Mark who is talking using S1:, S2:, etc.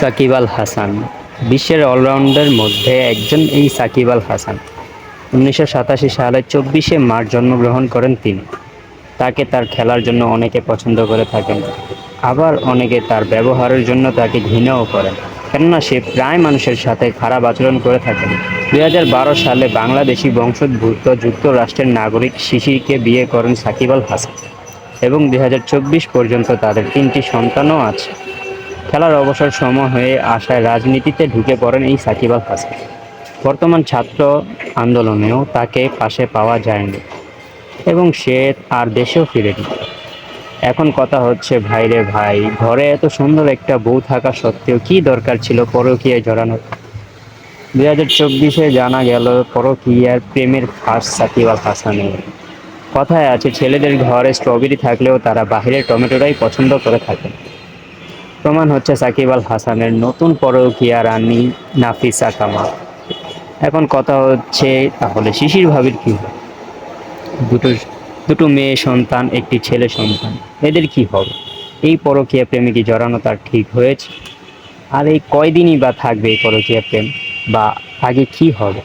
S1: সাকিব আল হাসান। বিশ্বের অলরাউন্ডার মধ্যে একজন এই সাকিব আল হাসান। উনিশশো সাতাশি সালে চব্বিশে মার্চ জন্মগ্রহণ করেন তিনি। তাকে তার খেলার জন্য অনেকে পছন্দ করে থাকেন। আবার অনেকে তার ব্যবহারের জন্য তাকে ঘৃণাও করেন। কেননা সে প্রায় মানুষের সাথে খারাপ আচরণ করে থাকেন। দুই হাজার বারো সালে বাংলাদেশি বংশোদ্ভূত যুক্তরাষ্ট্রের নাগরিক শিশিরকে বিয়ে করেন সাকিব আল হাসান। এবং দুই হাজার চব্বিশ পর্যন্ত তাদের তিনটি সন্তানও আছে। খেলার অবসর সময় হয়ে আসায় রাজনীতিতে ঢুকে পড়েন এই সাকিব আল হাসান। বর্তমান ছাত্র আন্দোলনেও তাকে পাশে পাওয়া যায়নি এবং সে আর দেশেও ফিরেনি। এখন কথা হচ্ছে ভাইরে ভাই, ঘরে এত সুন্দর একটা বউ থাকা সত্ত্বেও কি দরকার ছিল পরকীয়ায় জড়ানোর? দুই হাজার চব্বিশে জানা গেল, পরকীয়ার প্রেমের ফাঁস সাকিব আল হাসানের। কথায় আছে, ছেলেদের ঘরে স্ট্রবেরি থাকলেও তারা বাহিরের টমেটোটাই পছন্দ করে থাকেন। প্রমাণ হচ্ছে সাকিব আল হাসানের নতুন পরকীয়া রানী নাফিসা কামাল। এখন কথা হচ্ছে তাহলে শিশির ভাবির কি হবে? দুটো দুটো মেয়ে সন্তান, একটি ছেলে সন্তান, এদের কি হবে? এই পরকীয়া প্রেমে কি জড়ানো তার ঠিক হয়েছে? আর এই কয়দিনই বা থাকবে এই পরকীয়া প্রেম? বা আগে কি হবে?